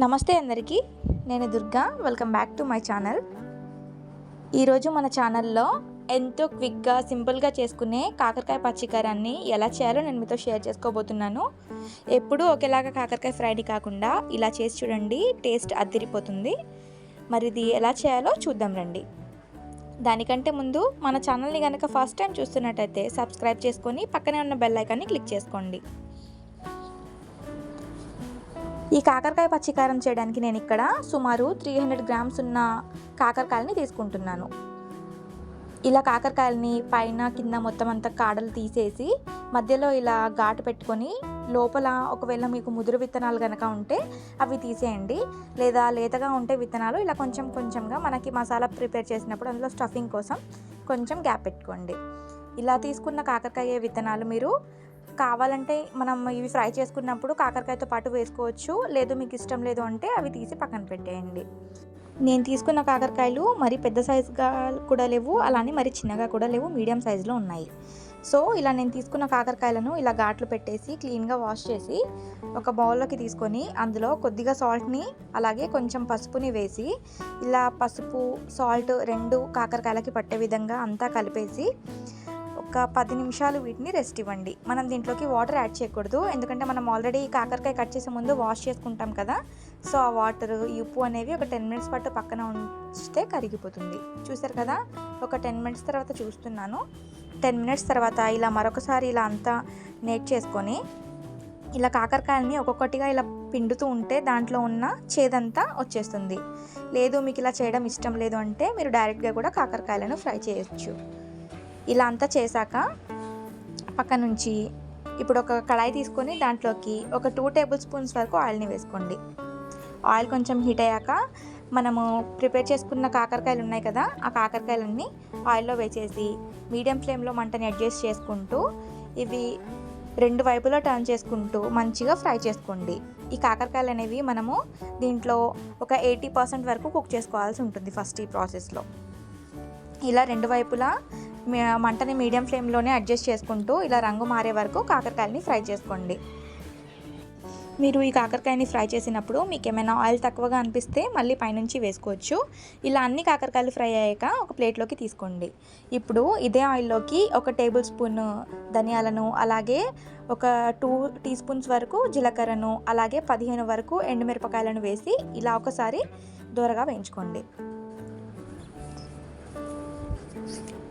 నమస్తే అందరికీ నేను Durga welcome back to my channel ఈరోజు మన ఛానల్లో ఎంతో క్విక్గా సింపుల్గా చేసుకునే కాకరకాయ పచ్చికారాన్ని ఎలా చేయాలో నేను మీతో షేర్ చేసుకోబోతున్నాను. ఎప్పుడూ ఒకేలాగా కాకరకాయ ఫ్రైని కాకుండా ఇలా చేసి చూడండి టేస్ట్ అద్దిరిపోతుంది. మరి ఇది ఎలా చేయాలో చూద్దాం రండి. దానికంటే ముందు మన ఛానల్ని కనుక ఫస్ట్ టైం చూస్తున్నట్టయితే సబ్స్క్రైబ్ చేసుకొని పక్కనే ఉన్న బెల్ ఐకాన్ని క్లిక్ చేసుకోండి. ఈ కాకరకాయ పచ్చికారం చేయడానికి నేను ఇక్కడ సుమారు త్రీ హండ్రెడ్ గ్రామ్స్ ఉన్న కాకరకాయలని తీసుకుంటున్నాను. ఇలా కాకరకాయలని పైన కింద మొత్తం అంతా కాడలు తీసేసి మధ్యలో ఇలా ఘాటు పెట్టుకొని లోపల ఒకవేళ మీకు ముదురు విత్తనాలు కనుక ఉంటే అవి తీసేయండి. లేదా లేతగా ఉంటే విత్తనాలు ఇలా కొంచెం కొంచెంగా మనకి మసాలా ప్రిపేర్ చేసినప్పుడు అందులో స్టఫింగ్ కోసం కొంచెం గ్యాప్ పెట్టుకోండి. ఇలా తీసుకున్న కాకరకాయ విత్తనాలు మీరు కావాలంటే మనం ఇవి ఫ్రై చేసుకున్నప్పుడు కాకరకాయతో పాటు వేసుకోవచ్చు. లేదు మీకు ఇష్టం లేదు అంటే అవి తీసి పక్కన పెట్టేయండి. నేను తీసుకున్న కాకరకాయలు మరి పెద్ద సైజుగా కూడా లేవు. అలానే మరి చిన్నగా కూడా లేవు. మీడియం సైజులో ఉన్నాయి. సో ఇలా నేను తీసుకున్న కాకరకాయలను ఇలా ఘాట్లు పెట్టేసి క్లీన్గా వాష్ చేసి ఒక బౌల్లోకి తీసుకొని అందులో కొద్దిగా సాల్ట్ని అలాగే కొంచెం పసుపుని వేసి ఇలా పసుపు సాల్ట్ రెండు కాకరకాయలకి పట్టే విధంగా అంతా కలిపేసి ఒక పది నిమిషాలు వీటిని రెస్ట్ ఇవ్వండి. మనం దీంట్లోకి వాటర్ యాడ్ చేయకూడదు. ఎందుకంటే మనం ఆల్రెడీ కాకరకాయ కట్ చేసే ముందు వాష్ చేసుకుంటాం కదా. సో ఆ వాటర్ ఉప్పు అనేవి ఒక టెన్ మినిట్స్ పాటు పక్కన ఉంచితే కరిగిపోతుంది. చూసారు కదా? ఒక టెన్ మినిట్స్ తర్వాత చూస్తున్నాను. టెన్ మినిట్స్ తర్వాత ఇలా మరొకసారి ఇలా అంతా నేట్ చేసుకొని ఇలా కాకరకాయలని ఒక్కొక్కటిగా ఇలా పిండుతూ ఉంటే దాంట్లో ఉన్న చేదంతా వచ్చేస్తుంది. లేదు మీకు ఇలా చేయడం ఇష్టం లేదు అంటే మీరు డైరెక్ట్గా కూడా కాకరకాయలను ఫ్రై చేయొచ్చు. ఇలా అంతా చేశాక పక్క నుంచి ఇప్పుడు ఒక కళాయి తీసుకొని దాంట్లోకి ఒక టూ టేబుల్ స్పూన్స్ వరకు ఆయిల్ని వేసుకోండి. ఆయిల్ కొంచెం హీట్ అయ్యాక మనము ప్రిపేర్ చేసుకున్న కాకరకాయలు ఉన్నాయి కదా ఆ కాకరకాయలన్నీ ఆయిల్లో వేసేసి మీడియం ఫ్లేమ్లో మంటని అడ్జస్ట్ చేసుకుంటూ ఇవి రెండు వైపులా టర్న్ చేసుకుంటూ మంచిగా ఫ్రై చేసుకోండి. ఈ కాకరకాయలు అనేవి మనము దీంట్లో ఒక ఎయిటీ పర్సెంట్ వరకు కుక్ చేసుకోవాల్సి ఉంటుంది ఫస్ట్ ఈ ప్రాసెస్లో ఇలా రెండు వైపులా మంటని మీడియం ఫ్లేమ్లోనే అడ్జస్ట్ చేసుకుంటూ ఇలా రంగు మారే వరకు కాకరకాయలని ఫ్రై చేసుకోండి. మీరు ఈ కాకరకాయని ఫ్రై చేసినప్పుడు మీకు ఏమైనా ఆయిల్ తక్కువగా అనిపిస్తే మళ్ళీ పైనుంచి వేసుకోవచ్చు. ఇలా అన్ని కాకరకాయలు ఫ్రై అయ్యాక ఒక ప్లేట్లోకి తీసుకోండి. ఇప్పుడు ఇదే ఆయిల్లోకి ఒక టేబుల్ స్పూన్ ధనియాలను అలాగే ఒక టూ టీ స్పూన్స్ వరకు జీలకర్రను అలాగే పదిహేను వరకు ఎండుమిరపకాయలను వేసి ఇలా ఒకసారి దూరగా వేయించుకోండి.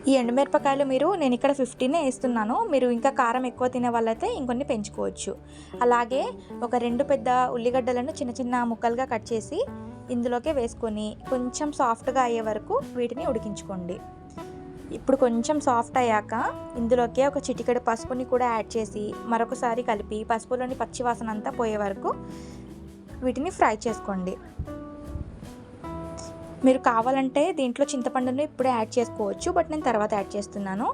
ఈ ఎండుమిరపకాయలు మీరు నేను ఇక్కడ ఫిఫ్టీనే వేస్తున్నాను. మీరు ఇంకా కారం ఎక్కువ తినే వాళ్ళైతే ఇంకొన్ని పెంచుకోవచ్చు. అలాగే ఒక రెండు పెద్ద ఉల్లిగడ్డలను చిన్న చిన్న ముక్కలుగా కట్ చేసి ఇందులోకే వేసుకొని కొంచెం సాఫ్ట్గా అయ్యే వరకు వీటిని ఉడికించుకోండి. ఇప్పుడు కొంచెం సాఫ్ట్ అయ్యాక ఇందులోకి ఒక చిటికెడు పసుపుని కూడా యాడ్ చేసి మరొకసారి కలిపి పసుపులోని పచ్చివాసన అంతా పోయే వరకు వీటిని ఫ్రై చేసుకోండి. మీరు కావాలంటే దీంట్లో చింతపండును ఇప్పుడే యాడ్ చేసుకోవచ్చు బట్ నేను తర్వాత యాడ్ చేస్తున్నాను.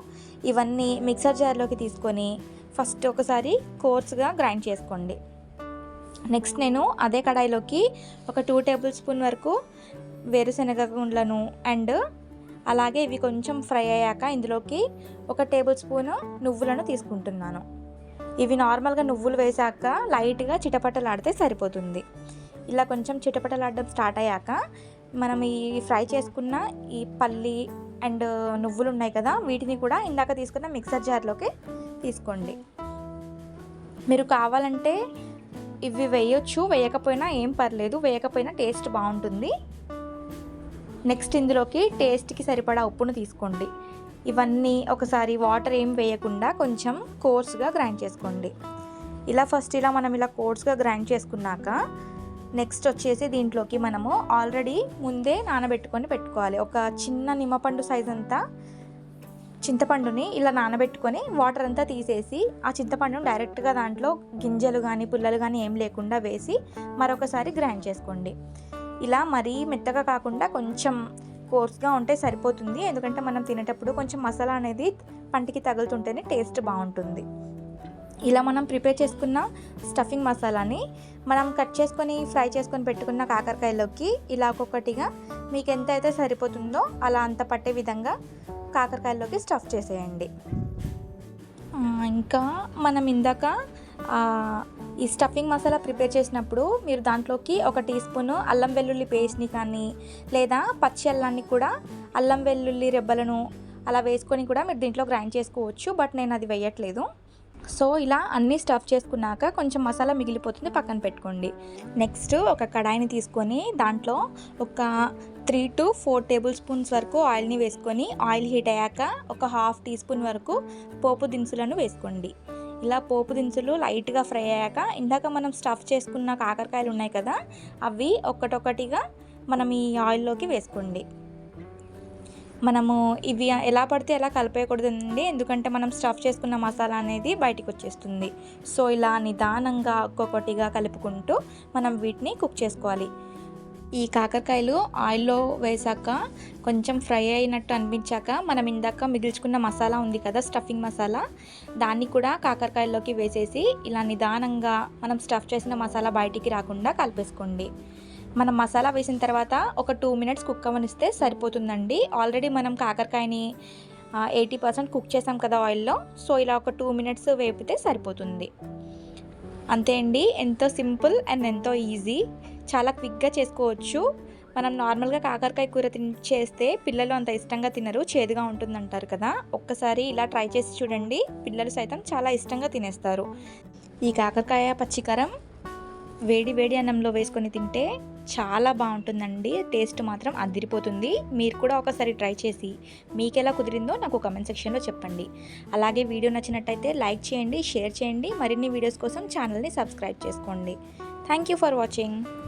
ఇవన్నీ మిక్సర్ జార్లోకి తీసుకొని ఫస్ట్ ఒకసారి కోర్స్గా గ్రైండ్ చేసుకోండి. నెక్స్ట్ నేను అదే కడాయిలోకి ఒక టూ టేబుల్ స్పూన్ వరకు వేరుశనగ గుండ్లను అండ్ అలాగే ఇవి కొంచెం ఫ్రై అయ్యాక ఇందులోకి ఒక టేబుల్ స్పూన్ నువ్వులను తీసుకుంటున్నాను. ఇవి నార్మల్గా నువ్వులు వేసాక లైట్గా చిటపటలాడితే సరిపోతుంది. ఇలా కొంచెం చిటపటలాడడం స్టార్ట్ అయ్యాక మనం ఈ ఫ్రై చేసుకున్న ఈ పల్లి అండ్ నువ్వులు ఉన్నాయి కదా వీటిని కూడా ఇందాక తీసుకున్న మిక్సర్ జార్లోకి తీసుకోండి. మీరు కావాలంటే ఇవి వేయొచ్చు వేయకపోయినా ఏం పర్లేదు వేయకపోయినా టేస్ట్ బాగుంటుంది. నెక్స్ట్ ఇందులోకి టేస్ట్కి సరిపడా ఉప్పును తీసుకోండి. ఇవన్నీ ఒకసారి వాటర్ ఏం వేయకుండా కొంచెం కోర్స్గా గ్రైండ్ చేసుకోండి. ఇలా ఫస్ట్ ఇలా మనం ఇలా కోర్స్గా గ్రైండ్ చేసుకున్నాక నెక్స్ట్ వచ్చేసి దీంట్లోకి మనము ఆల్రెడీ ముందే నానబెట్టుకొని పెట్టుకోవాలి. ఒక చిన్న నిమ్మపండు సైజ్ అంతా చింతపండుని ఇలా నానబెట్టుకొని వాటర్ అంతా తీసేసి ఆ చింతపండును డైరెక్ట్గా దాంట్లో గింజలు కానీ పుల్లలు కానీ ఏం లేకుండా వేసి మరొకసారి గ్రైండ్ చేసుకోండి. ఇలా మరీ మెత్తగా కాకుండా కొంచెం కోర్స్గా ఉంటే సరిపోతుంది. ఎందుకంటే మనం తినేటప్పుడు కొంచెం మసాలా అనేది పంటికి తగులుతుంటేనే టేస్ట్ బాగుంటుంది. ఇలా మనం ప్రిపేర్ చేసుకున్న స్టఫింగ్ మసాలాని మనం కట్ చేసుకొని ఫ్రై చేసుకొని పెట్టుకున్న కాకరకాయలోకి ఇలా ఒక్కొక్కటిగా మీకు ఎంత అయితే సరిపోతుందో అలా అంత పట్టే విధంగా కాకరకాయల్లోకి స్టఫ్ చేసేయండి. ఇంకా మనం ఇందాక ఈ స్టఫింగ్ మసాలా ప్రిపేర్ చేసినప్పుడు మీరు దాంట్లోకి ఒక టీ స్పూన్ అల్లం వెల్లుల్లి పేస్ట్ని కానీ లేదా పచ్చి అల్లాన్ని కూడా అల్లం వెల్లుల్లి రెబ్బలను అలా వేసుకొని కూడా మీరు దీంట్లో గ్రైండ్ చేసుకోవచ్చు బట్ నేను అది వేయట్లేదు. సో ఇలా అన్నీ స్టఫ్ చేసుకున్నాక కొంచెం మసాలా మిగిలిపోతుంది పక్కన పెట్టుకోండి. నెక్స్ట్ ఒక కడాయిని తీసుకొని దాంట్లో ఒక three to four tablespoons వరకు ఆయిల్ని వేసుకొని ఆయిల్ హీట్ అయ్యాక ఒక హాఫ్ టీ స్పూన్ వరకు పోపు దినుసులను వేసుకోండి. ఇలా పోపు దినుసులు లైట్గా ఫ్రై అయ్యాక ఇందాక మనం స్టఫ్ చేసుకున్న కాకరకాయలు ఉన్నాయి కదా అవి ఒక్కటొక్కటిగా మనం ఈ ఆయిల్లోకి వేసుకోండి. మనము ఇవి ఎలా పడితే ఎలా కలిపేయకూడదండి. ఎందుకంటే మనం స్టఫ్ చేసుకున్న మసాలా అనేది బయటకు వచ్చేస్తుంది. సో ఇలా నిదానంగా ఒక్కొక్కటిగా కలుపుకుంటూ మనం వీటిని కుక్ చేసుకోవాలి. ఈ కాకరకాయలు ఆయిల్లో వేసాక కొంచెం ఫ్రై అయినట్టు అనిపించాక మనం ఇందాక మిగిల్చుకున్న మసాలా ఉంది కదా స్టఫింగ్ మసాలా. దాన్ని కూడా కాకరకాయల్లోకి వేసేసి ఇలా నిదానంగా మనం స్టఫ్ చేసిన మసాలా బయటికి రాకుండా కలిపేసుకోండి. మనం మసాలా వేసిన తర్వాత ఒక టూ మినిట్స్ కుక్ అవనిస్తే సరిపోతుందండి. ఆల్రెడీ మనం కాకరకాయని ఎయిటీ పర్సెంట్ కుక్ చేసాం కదా ఆయిల్లో సో ఇలా ఒక టూ మినిట్స్ వేపితే సరిపోతుంది. అంతే అండి. ఎంతో సింపుల్ అండ్ ఎంతో ఈజీ. చాలా క్విక్గా చేసుకోవచ్చు. మనం నార్మల్గా కాకరకాయ కూర తిన్ చేస్తే పిల్లలు అంత ఇష్టంగా తినరు. చేదుగా ఉంటుందంటారు కదా. ఒక్కసారి ఇలా ట్రై చేసి చూడండి. పిల్లలు సైతం చాలా ఇష్టంగా తినేస్తారు. ఈ కాకరకాయ పచ్చికారం వేడి వేడి అన్నంలో వేసుకొని తింటే చాలా బాగుంటుందండి. టేస్ట్ మాత్రం అదిరిపోతుంది. మీరు కూడా ఒకసారి ట్రై చేసి మీకు ఎలా కుదిరిందో నాకు కమెంట్ సెక్షన్లో చెప్పండి. అలాగే వీడియో నచ్చినట్టయితే లైక్ చేయండి షేర్ చేయండి. మరిన్ని వీడియోస్ కోసం ఛానల్ని సబ్స్క్రైబ్ చేసుకోండి. Thank you for watching.